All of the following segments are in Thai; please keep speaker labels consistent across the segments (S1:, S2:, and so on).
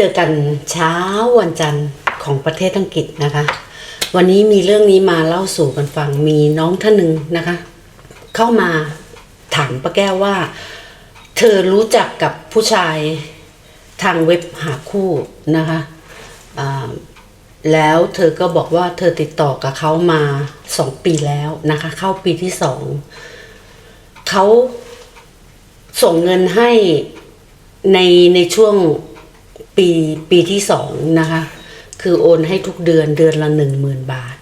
S1: เจอกันเช้าวันจันทร์ของประเทศอังกฤษนะคะ วันนี้มีเรื่องนี้มาเล่าสู่กันฟังมีน้องท่านหนึ่งนะคะ เข้ามาถามป้าแก้วว่า เธอรู้จักกับผู้ชายทางเว็บหาคู่นะคะแล้วเธอก็บอกว่าเธอติดต่อกับเขามาสองปีแล้วนะคะ เข้าปีที่สองเขาส่งเงินให้ในในช่วง ปีปีที่สองนะคะ คือโอนให้ทุกเดือนเดือนละหนึ่งหมื่นบาท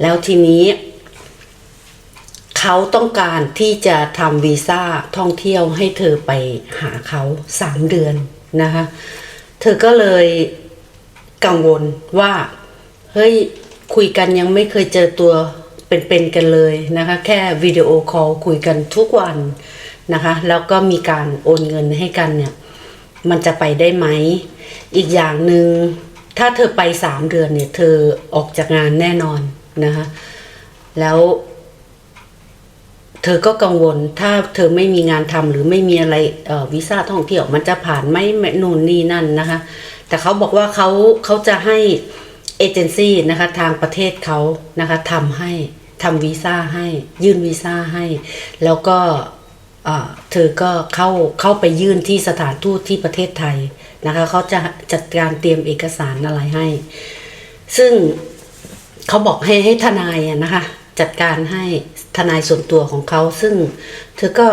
S1: แล้วทีนี้ เขาต้องการที่จะทำวีซ่าท่องเที่ยวให้เธอไปหาเขาสามเดือนนะคะ เธอก็เลยกังวลว่า เฮ้ยคุยกันยังไม่เคยเจอตัวเป็นๆกันเลยนะคะ แค่วิดีโอคอลคุยกันทุกวันนะคะ แล้วก็มีการโอนเงินให้กันเนี่ย มันจะไปได้ไหม อีกอย่างหนึ่งถ้าเธอไปสามเดือนเนี่ย เธอออกจากงานแน่นอนนะคะแล้วเธอก็กังวลถ้าเธอไม่มีงานทำหรือไม่มีอะไรวีซ่าท่องเที่ยวมันจะผ่านไหมไม่นู่นนี่นั่นนะคะ แต่เขาบอกว่าเขาเขาจะให้เอเจนซี่นะคะทางประเทศเขานะคะทำให้ทำวีซ่าให้ ยื่นวีซ่าให้ แล้วก็เธอก็เข้าเข้าไปยื่นที่สถานทูตที่ประเทศไทย นะคะเขาจะจัดการเตรียมเอกสารอะไรให้ ซึ่งเขาบอกให้ให้ทนายนะคะ จัดการให้ทนายส่วนตัวของเขา ซึ่งเธอก็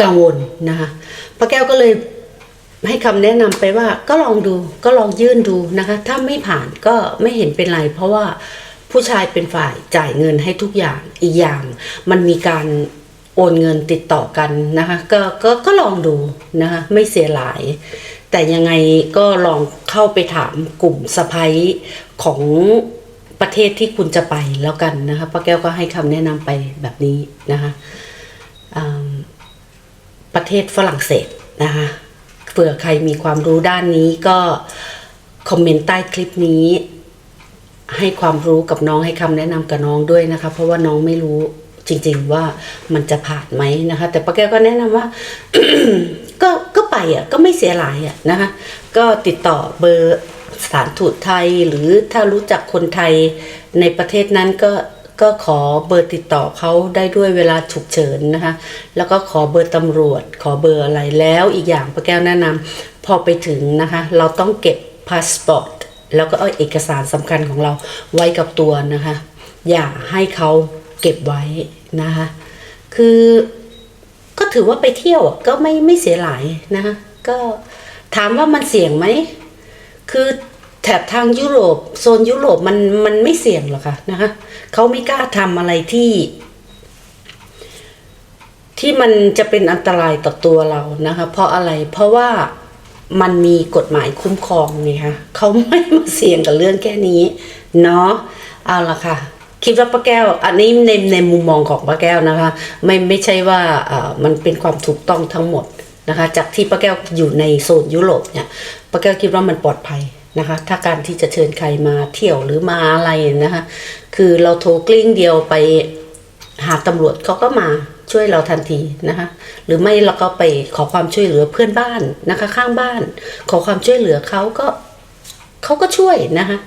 S1: กังวลนะคะป้าแก้วก็เลยให้คำแนะนำไปว่าก็ลองดูก็ลองยื่นดูนะคะ ถ้าไม่ผ่านก็ไม่เห็นเป็นไร เพราะว่าผู้ชายเป็นฝ่ายจ่ายเงินให้ทุกอย่างอีกอย่าง มันมีการโอนเงินติดต่อกันนะคะ ก็ก็ก็ลองดูนะคะ ไม่เสียหลาย แต่ยังไงก็ลองเข้าไปถามกลุ่มสะพ้ยของประเทศที่คุณจะไปแล้วกันนะคะป้าแก้วก็ให้คำแนะนำไปแบบนี้นะคะประเทศฝรั่งเศสนะคะเผื่อใครมีความรู้ด้านนี้ก็คอมเมนต์ใต้คลิปนี้ให้ความรู้กับน้องให้คำแนะนำกับน้องด้วยนะคะ เพราะว่าน้องไม่รู้จริง ๆ ว่ามันจะผ่านไหมนะคะ แต่ป้าแก้วก็แนะนำว่า ก็ก็ ไปอะก็ไม่เสียหายอะนะคะก็ติดต่อเบอร์สถานทูตไทยหรือถ้ารู้จักคนไทยในประเทศนั้นก็ก็ขอเบอร์ติดต่อเขาได้ด้วยเวลาฉุกเฉินนะคะ แล้วก็ขอเบอร์ตำรวจ ขอเบอร์อะไรแล้วอีกอย่างป้าแก้วแนะนำพอไปถึงนะคะ เราต้องเก็บพาสปอร์ตแล้วก็เอาเอกสารสำคัญของเราไว้กับตัวนะคะ อย่าให้เขาเก็บไว้นะคะ คือ ถือว่าไปเที่ยวก็ไม่ไม่เสียหลายนะคะก็ถามว่ามันเสี่ยงไหม คือแถบทางยุโรปโซนยุโรปมันมันไม่เสี่ยงหรอกค่ะนะคะเขาไม่กล้าทำอะไรที่ ที่มันจะเป็นอันตรายต่อตัวเรานะคะ เพราะอะไรเพราะว่ามันมีกฎหมายคุ้มครองไงคะเขาไม่มาเสี่ยงกับเรื่องแค่นี้ เนาะเอาละค่ะ คิดว่าป้าแก้ว อันนี้ในในมุมมองของป้าแก้วนะคะ ไม่ไม่ใช่ว่าเอ่อมันเป็นความถูกต้องทั้งหมดนะคะ จากที่ป้าแก้วอยู่ในโซนยุโรปเนี่ยป้าแก้วคิดว่ามันปลอดภัยนะคะ ถ้าการที่จะเชิญใครมาเที่ยวหรือมาอะไรนะคะ คือเราโทรกลิ้งเดียวไปหาตำรวจเขาก็มาช่วยเราทันทีนะคะหรือไม่เราก็ไปขอความช่วยเหลือเพื่อนบ้านนะคะ ข้างบ้าน ขอความช่วยเหลือเขาก็เขาก็ช่วยนะคะ